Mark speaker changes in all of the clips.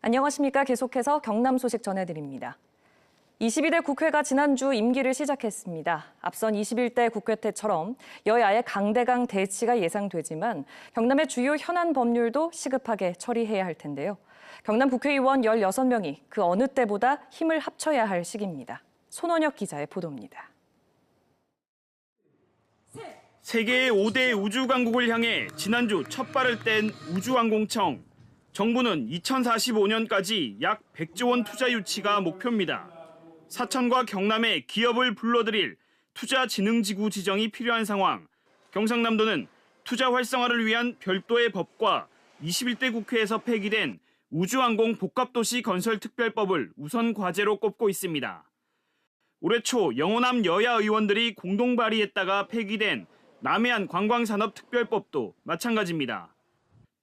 Speaker 1: 안녕하십니까. 계속해서 경남 소식 전해드립니다. 22대 국회가 지난주 임기를 시작했습니다. 앞선 21대 국회 때처럼 여야의 강대강 대치가 예상되지만 경남의 주요 현안 법률도 시급하게 처리해야 할 텐데요. 경남 국회의원 16명이 그 어느 때보다 힘을 합쳐야 할 시기입니다. 손원혁 기자의 보도입니다.
Speaker 2: 세계의 5대 우주 강국을 향해 지난주 첫 발을 뗀 우주항공청. 정부는 2045년까지 약 100조 원 투자 유치가 목표입니다. 사천과 경남에 기업을 불러들일 투자진흥지구 지정이 필요한 상황. 경상남도는 투자 활성화를 위한 별도의 법과 21대 국회에서 폐기된 우주항공 복합도시 건설 특별법을 우선 과제로 꼽고 있습니다. 올해 초 영호남 여야 의원들이 공동 발의했다가 폐기된 남해안 관광산업특별법도 마찬가지입니다.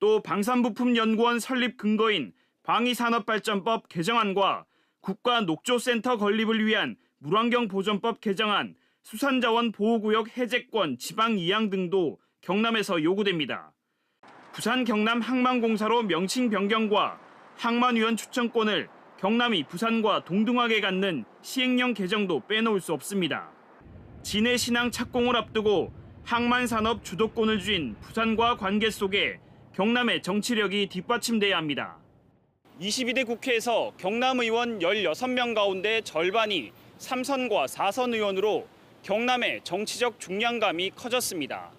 Speaker 2: 또 방산부품연구원 설립 근거인 방위산업발전법 개정안과 국가녹조센터 건립을 위한 물환경보전법 개정안, 수산자원 보호구역 해제권 지방 이양 등도 경남에서 요구됩니다. 부산 경남 항만공사로 명칭 변경과 항만위원 추천권을 경남이 부산과 동등하게 갖는 시행령 개정도 빼놓을 수 없습니다. 진해 신항 착공을 앞두고 항만산업 주도권을 쥔 부산과 관계 속에 경남의 정치력이 뒷받침돼야 합니다. 22대 국회에서 경남 의원 16명 가운데 절반이 3선과 4선 의원으로 경남의 정치적 중량감이 커졌습니다.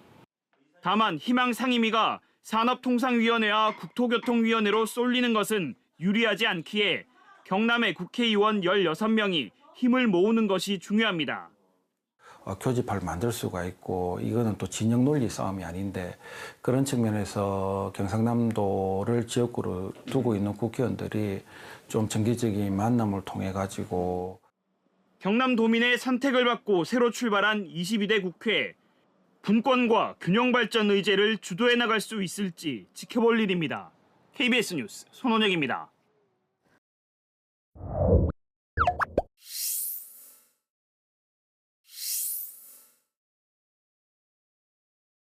Speaker 2: 다만 희망 상임위가 산업통상위원회와 국토교통위원회로 쏠리는 것은 유리하지 않기에 경남의 국회의원 16명이 힘을 모으는 것이 중요합니다.
Speaker 3: 어, 교집합을 만들 수가 있고 이거는 또 진영 논리 싸움이 아닌데 그런 측면에서 경상남도를 지역구로 두고 있는 국회의원들이 좀 정기적인 만남을 통해 가지고
Speaker 2: 경남도민의 선택을 받고 새로 출발한 22대 국회. 분권과 균형 발전 의제를 주도해 나갈 수 있을지 지켜볼 일입니다. KBS 뉴스 손원혁입니다.